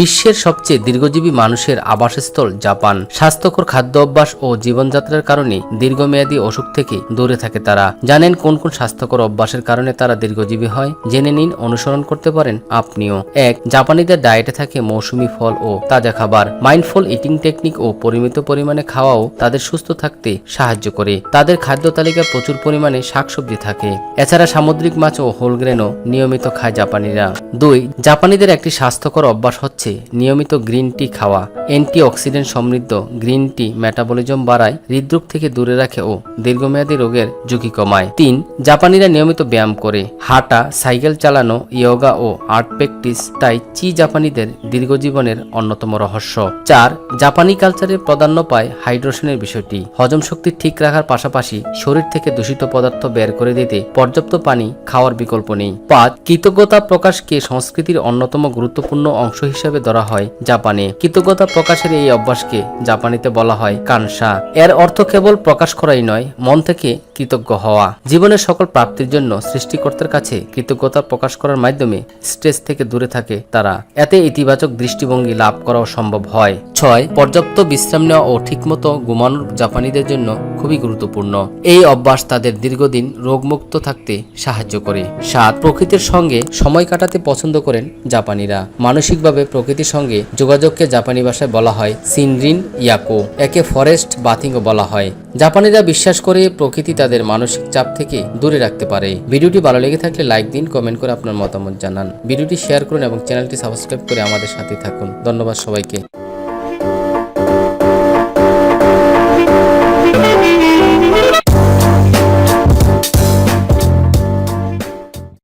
বিশ্বের সবচেয়ে দীর্ঘজীবী মানুষের আবাসস্থল জাপান। স্বাস্থ্যকর খাদ্য অভ্যাস ও জীবনযাত্রার কারণে দীর্ঘমেয়াদী অসুখ থেকে দূরে থাকে তারা। জানেন কোন কোন স্বাস্থ্যকর অভ্যাসের কারণে তারা দীর্ঘজীবী হয়? জেনে নিন, অনুসরণ করতে পারেন আপনিও। এক, জাপানিদের ডায়েটে থাকে মৌসুমি ফল ও তাজা খাবার। মাইন্ডফুল ইটিং টেকনিক ও পরিমিত পরিমাণে খাওয়াও তাদের সুস্থ থাকতে সাহায্য করে। তাদের খাদ্য তালিকায় প্রচুর পরিমাণে শাকসবজি থাকে। এছাড়া সামুদ্রিক মাছ ও হোলগ্রেনও নিয়মিত খায় জাপানিরা। দুই, জাপানিদের একটি স্বাস্থ্যকর অভ্যাস হচ্ছে নিয়মিত গ্রিন টি খাওয়া। অ্যান্টি অক্সিডেন্ট সমৃদ্ধ গ্রিন টি মেটাবলিজম বাড়ায়, হৃদরোগ থেকে দূরে রাখে ও দীর্ঘমেয়াদী রোগের ঝুঁকি কমায়। তিন, জাপানিরা নিয়মিত ব্যায়াম করে, হাঁটা, সাইকেল চালানো, ইয়োগা ও আর্ট প্র্যাকটিস, তাই চি জাপানিদের দীর্ঘজীবনের অন্যতম রহস্য। চার, জাপানি কালচারের প্রাধান্য পায় হাইড্রোশনের বিষয়টি। হজম শক্তি ঠিক রাখার পাশাপাশি শরীর থেকে দূষিত পদার্থ বের করে দিতে পর্যাপ্ত পানি খাওয়ার বিকল্প নেই। পাঁচ, কৃতজ্ঞতা প্রকাশকে সংস্কৃতির অন্যতম গুরুত্বপূর্ণ অংশ হিসেবে ধরা হয় জাপানে। কৃতজ্ঞতা প্রকাশের এই অভ্যাসকে জাপানিতে বলা হয় কানসা। এর অর্থ কেবল প্রকাশ করাই নয়, মন থেকে কৃতজ্ঞ হওয়া। জীবনের সকল প্রাপ্তির জন্য সৃষ্টিকর্তার কাছে কৃতজ্ঞতা প্রকাশ করার মাধ্যমে স্ট্রেস থেকে দূরে থাকে তারা। এতে ইতিবাচক দৃষ্টিভঙ্গি লাভ করাও সম্ভব হয়। ছয়, পর্যাপ্ত বিশ্রাম নেওয়া ও ঠিকমতো ঘুমানোর জাপানিদের জন্য খুবই গুরুত্বপূর্ণ। এই অভ্যাস তাদের দীর্ঘদিন রোগমুক্ত থাকতে সাহায্য করে। সাত প্রকৃতির সঙ্গে সময় কাটাতে পছন্দ করেন জাপানিরা। মানসিকভাবে প্রকৃতির সঙ্গে যোগাযোগকে জাপানি ভাষায় বলা হয় সিনরিন ইয়াকো, একে ফরেস্ট বাথিংও বলা হয়। জাপানিরা বিশ্বাস করে প্রকৃতি তাদের মানসিক চাপ থেকে দূরে রাখতে পারে। ভিডিওটি ভালো লেগে থাকলে লাইক দিন, কমেন্ট করে আপনার মতামত জানান। ভিডিওটি শেয়ার করুন এবং চ্যানেলটি সাবস্ক্রাইব করে আমাদের সাথে থাকুন। ধন্যবাদ সবাইকে।